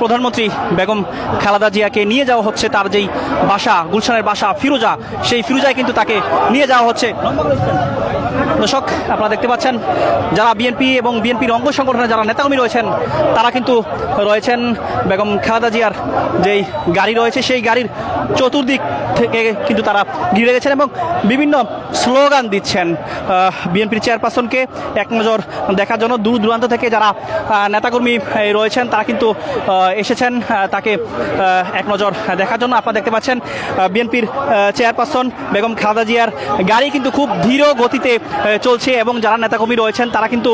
প্রধানমন্ত্রী বেগম খালেদা জিয়াকে নিয়ে যাওয়া হচ্ছে তার যেই বাসা, গুলশানের বাসা ফিরোজা, সেই ফিরোজায় কিন্তু তাকে নিয়ে যাওয়া হচ্ছে। দর্শক, আপনারা দেখতে পাচ্ছেন, যারা বিএনপি এবং বিএনপির অঙ্গ সংগঠনের যারা নেতাকর্মী রয়েছেন, তারা কিন্তু রয়েছেন বেগম খালেদা জিয়ার যেই গাড়ি রয়েছে, সেই গাড়ির চতুর্দিক থেকে কিন্তু তারা ঘিরে গেছেন এবং বিভিন্ন স্লোগান দিচ্ছেন বিএনপির চেয়ারপারসনকে এক নজর দেখার জন্য দূর দূরান্ত থেকে যারা নেতাকর্মী রয়েছেন, তারা কিন্তু এসেছেন তাকে এক নজর দেখার জন্য আপনারা দেখতে পাচ্ছেন বিএনপির চেয়ারপারসন বেগম খালেদা জিয়ার গাড়ি কিন্তু খুব ধীর গতিতে চলছে এবং যারা নেতাকর্মী রয়েছেন, তারা কিন্তু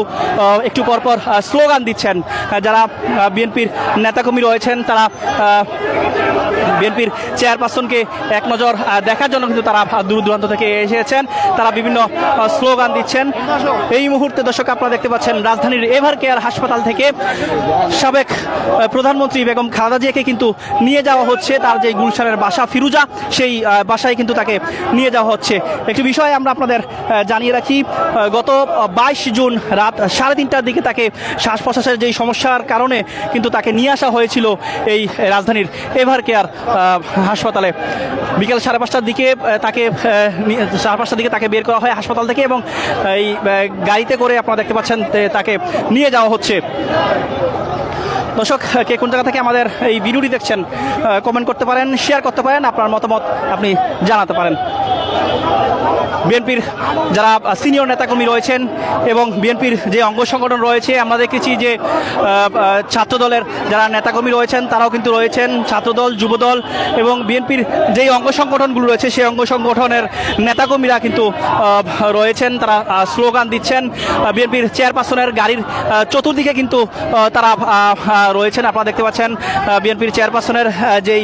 একটু পরপর স্লোগান দিচ্ছেন। যারা বিএনপির নেতাকর্মী রয়েছেন, তারা বিএনপির চেয়ারপারসনকে এক নজর দেখার জন্য কিন্তু তারা দূর দূরান্ত থেকে এসেছেন। তারা বিভিন্ন স্লোগান দিচ্ছেন। এই মুহূর্তে দর্শক আপনারা দেখতে পাচ্ছেন রাজধানীর এভার কেয়ার হাসপাতাল থেকে সাবেক প্রধানমন্ত্রী বেগম খালেদা জিয়াকে কিন্তু নিয়ে যাওয়া হচ্ছে। তার যে গুলশানের বাসা ফিরুজা, সেই বাসায় কিন্তু তাকে নিয়ে যাওয়া হচ্ছে। একটি বিষয় আমরা আপনাদের জানিয়ে রাখি গত বাইশ জুন রাত সাড়ে তিনটার দিকে তাকে শ্বাস প্রশ্বাসের যেই সমস্যার কারণে কিন্তু তাকে নিয়ে আসা হয়েছিল এই রাজধানীর এভার কেয়ার হাসপাতালে। বিকেল সাড়ে পাঁচটার দিকে তাকে সাড়ে পাঁচটার দিকে তাকে বের করা হয় হাসপাতাল থেকে এবং এই গাড়িতে করে আপনারা দেখতে পাচ্ছেন তাকে নিয়ে যাওয়া হচ্ছে। দর্শক, কে কোন জায়গা থেকে আমাদের এই ভিডিওটি দেখছেন কমেন্ট করতে পারেন শেয়ার করতে পারেন, আপনার মতামত আপনি জানাতে পারেন। বিএনপির যারা সিনিয়র নেতাকর্মী রয়েছেন এবং বিএনপির যে অঙ্গ সংগঠন রয়েছে, আমরা দেখেছি যে ছাত্রদলের যারা নেতাকর্মী রয়েছেন, তারাও কিন্তু রয়েছেন, ছাত্রদল, যুবদল এবং বিএনপির যেই অঙ্গ সংগঠনগুলো রয়েছে, সেই অঙ্গ সংগঠনের নেতাকর্মীরা কিন্তু রয়েছেন, তারা স্লোগান দিচ্ছেন। বিএনপির চেয়ারপারসনের গাড়ির চতুর্দিকে কিন্তু তারা রয়েছেন, আপনারা দেখতে পাচ্ছেন বিএনপির চেয়ারপারসনের যেই